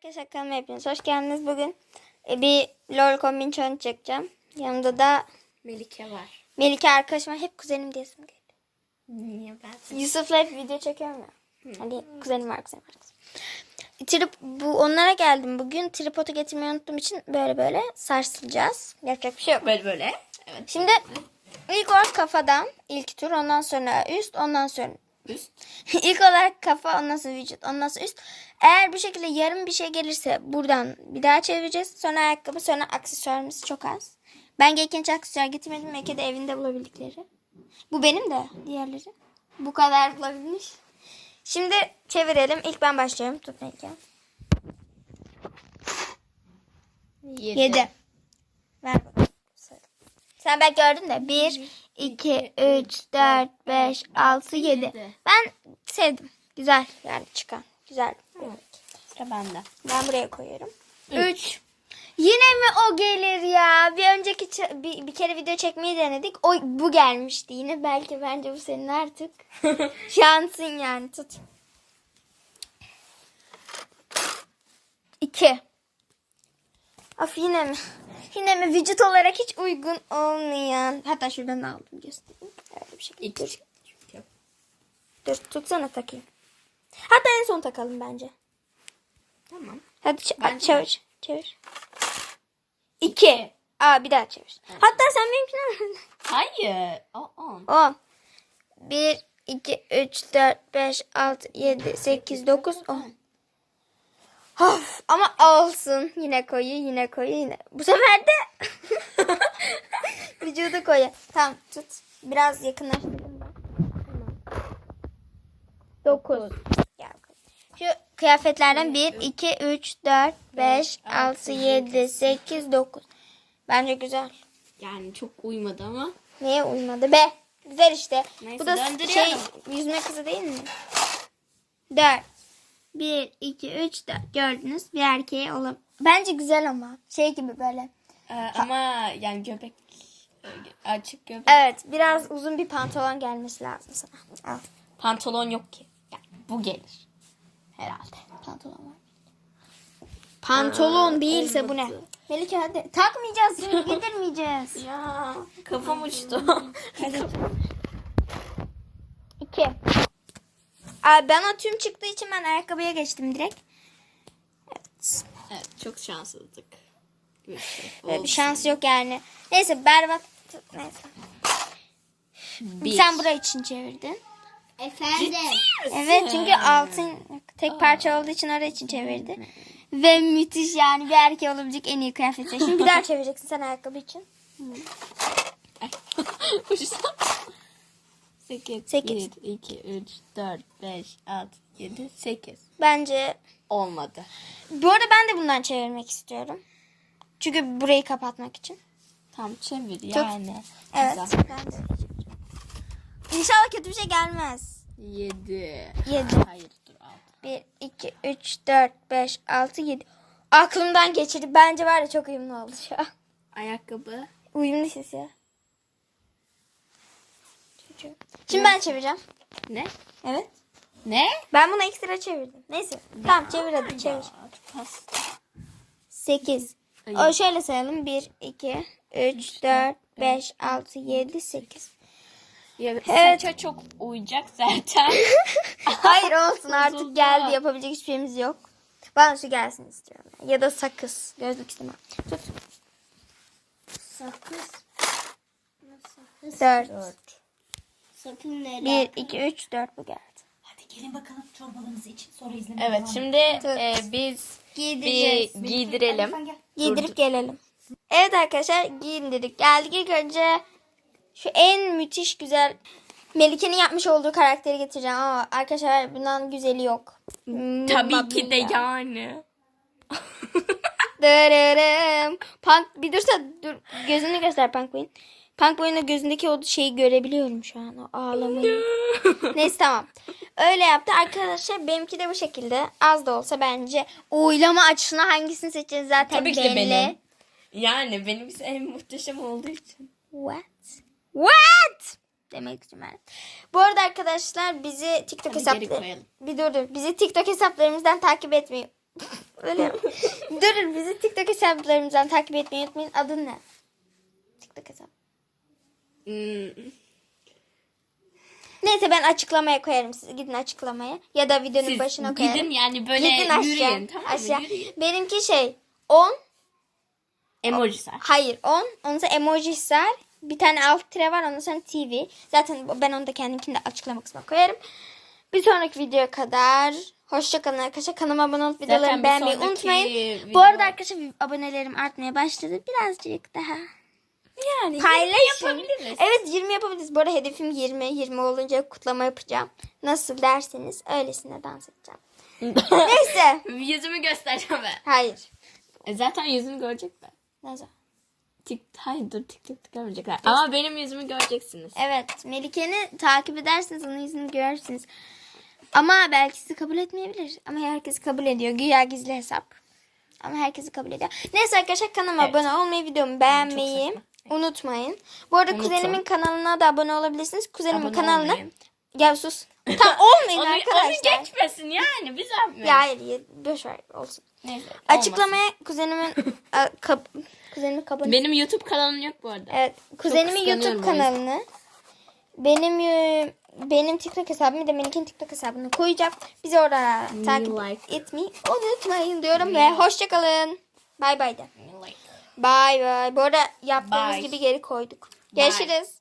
Arkadaşlar kanalıma hepiniz hoş geldiniz. Bugün e, bir LOL kombin challenge çekeceğim. Yanımda da Melike var. Melike arkadaşım var. Hep kuzenim diyesim geliyor. Niye ben? Yusuf'la hep video çekiyorum ya. Hani kuzenim var kuzenim var. Trip, bu onlara geldim. Bugün tripodu getirmeyi unuttuğum için böyle böyle sarsılacağız. Yapacak bir şey yok. Böyle böyle. Evet. Şimdi ilk olarak kafadan ilk tur ondan sonra üst ondan sonra Üst. İlk olarak kafa ondan sonra vücut ondan sonra üst. Eğer bu şekilde yarım bir şey gelirse buradan bir daha çevireceğiz. Sonra ayakkabı sonra aksesuarımız çok az. Ben gelirken hiç aksesuar getirmedim. Eke de evinde bulabildikleri. Bu benim de diğerleri. Bu kadar bulabilmiş. Şimdi çevirelim. İlk ben başlıyorum. Tut Melike. Yedi. 7. Ver bakalım. Sen belki gördün de. 1, 2, 3, 4, 5, 6, 7. Yedi. Ben sevdim. Güzel yani çıkan. Güzel. Sıra bende. Ben buraya koyuyorum. 3. Yine mi o gelir ya? Bir önceki bir, bir kere video çekmeyi denedik. O bu gelmişti yine. Belki bence bu senin artık şansın yani. Tut. 2. Of yine mi? Yine mi vücut olarak hiç uygun olmayan. Hatta şuradan aldım göstereyim. Öyle bir şekilde. İki. Dur tutsana takayım. Hatta en son takalım bence. Tamam. Hadi Bence çevir. Çevir. İki. Aa bir daha çevir. Hatta sen benimkini Hayır. O on. On. Bir, iki, üç, dört, beş, altı, yedi, sekiz, dokuz, on. Of, ama olsun. Yine koyu, yine koyu, yine. Bu sefer de vücudu koyu. Tamam tut. Biraz yakınlaştırdım ben. Tamam. Dokuz. Kıyafetlerden 1, 2, 3, 4, 5, 6, 7, 8, 9. Bence güzel. Yani çok uymadı ama. Neye uymadı be? Güzel işte. Neyse, Bu da şey yüzme kızı değil mi? 4. 1, 2, 3, 4. Gördünüz. Bir erkeğe olur. Bence güzel ama. Şey gibi böyle. Ee, ama yani göbek açık göbek. Evet. Biraz uzun bir pantolon gelmesi lazım sana. Al. Pantolon yok ki. Yani bu gelir. Herhalde. Pantolon var. Pantolon değilse bu ne? Melike hadi. Takmayacağız. Şimdi giydirmeyeceğiz. Ya kafam uçtu. İki. Aa, ben o tüm çıktığı için ben ayakkabıya geçtim direkt. Evet. evet çok şanssızlık. Bir şey bir şans yok yani. Neyse berbat. Neyse. Bir. Sen burayı için çevirdin. Efendim. Evet çünkü altın tek parça olduğu için oraya için çevirdi. Ve müthiş yani bir erkek olabilecek en iyi kıyafet. Şimdi bir daha çevireceksin sen ayakkabı için. Uçtu. 8, Sekiz. 1, 2, 3, 4, 5, 6, 7, 8. Bence Olmadı. bu arada ben de bundan çevirmek istiyorum. Çünkü burayı kapatmak için. Tam çevir yani. Evet. Güzel. Ben de İnşallah kötü bir şey gelmez. 7. 7. Hayır dur 6. 1, 2, 3, 4, 5, 6, 7. Aklımdan geçirdi. Bence var ya çok uyumlu oldu şu an. Ayakkabı. Uyumlu ses ya. Şimdi ben çevireceğim. Ne? Evet. Ne? Ben bunu ekstra çevirdim. Neyse. Tamam çevir hadi çevir. Pas. 8. Hayır. O şöyle sayalım. 1, 2, 3, 4, 5, 6, 7, 8. Ya, Evet. Saça çok uyacak zaten. Hayır olsun artık geldi. Yapabilecek hiçbir şeyimiz yok. Bana şu gelsin istiyorum. Ya da sakız. Gözlük istemem. Tut. Sakız. 4. Sakın nereye? 1, 2, 3, 4 bu geldi. Hadi gelin bakalım çorbalarınızı için sonra izlemeye evet devam şimdi e, biz Giydireceğiz. bir giydirelim. Giydirip gelelim. Evet arkadaşlar giyindirdik. Geldik ilk önce şu en müthiş güzel Melike'nin yapmış olduğu karakteri getireceğim ama arkadaşlar bundan güzeli yok. Tabii ki de yani. Dırırım. Punk bir dursa dur gözünü göster Punk Boy'un. Punk Boy'un gözündeki o şeyi görebiliyorum şu an o ağlamayı. Neyse tamam. Öyle yaptı. Arkadaşlar benimki de bu şekilde. Az da olsa bence oylama açısına hangisini seçeceğiz zaten Tabii ki de belli. benim. Yani benimkisi en muhteşem olduğu için. What? What? Demek için ben. Bu arada arkadaşlar bizi TikTok hesapları... Bir dur dur. Bizi TikTok hesaplarımızdan takip etmeyi Öyle. Durun bizi TikTok hesaplarımızdan takip etmeyi unutmayın. Adın ne? TikTok hesabı. Hmm, Neyse ben açıklamaya koyarım siz gidin açıklamaya ya da videonun Siz başına koyarım. gidin yani böyle Gidin aşağı. yürüyün tamam mı? aşağı. Yürüyün. Benimki şey 10 Emojiler. hayır 10 ondan sonra emojisler bir tane alt tire var ondan sonra TV. Zaten ben onu da kendimkini de açıklama kısmına koyarım. Bir sonraki videoya kadar hoşçakalın arkadaşlar. Kanalıma abone olup videolarımı beğenmeyi unutmayın. video- Bu arada arkadaşlar abonelerim artmaya başladı. Birazcık daha Yani paylaşın. yapabiliriz. Evet 20 yapabiliriz. Bu arada hedefim 20. 20 olunca kutlama yapacağım. Nasıl derseniz öylesine dans edeceğim. Neyse. Yüzümü göstereceğim ben. Hayır. E zaten yüzünü görecekler. Neyse. Tik, hayır dur TikTok'ta görmeyecekler. Ama benim yüzümü göreceksiniz. Evet. Melike'ni takip edersiniz. Onun yüzünü görürsünüz. Ama belki sizi kabul etmeyebilir. Ama herkesi kabul ediyor. Güya gizli hesap. Ama herkesi kabul ediyor. Neyse arkadaşlar kanalıma Evet. abone olmayı, videomu beğenmeyi saçma. unutmayın. Bu arada Unutun. kuzenimin kanalına da abone olabilirsiniz. Kuzenimin Abone kanalına. olmayın. Ya sus. Tam olmayın Onu, arkadaşlar. onu geçmesin yani biz yapmıyoruz. Ya hayır, ya, boş ver olsun. Neyse. Açıklamaya kuzenimin a, kap, kuzenimin kabul Benim YouTube kanalım yok bu arada. Evet, kuzenimin YouTube kanalını benim benim TikTok hesabımı da Melik'in TikTok hesabını koyacağım. Bizi orada takip like. etmeyi unutmayın diyorum ve hoşçakalın. Bay bay de. Like. Bay bay. Bu arada yaptığımız Bye. gibi geri koyduk. Bye. Görüşürüz.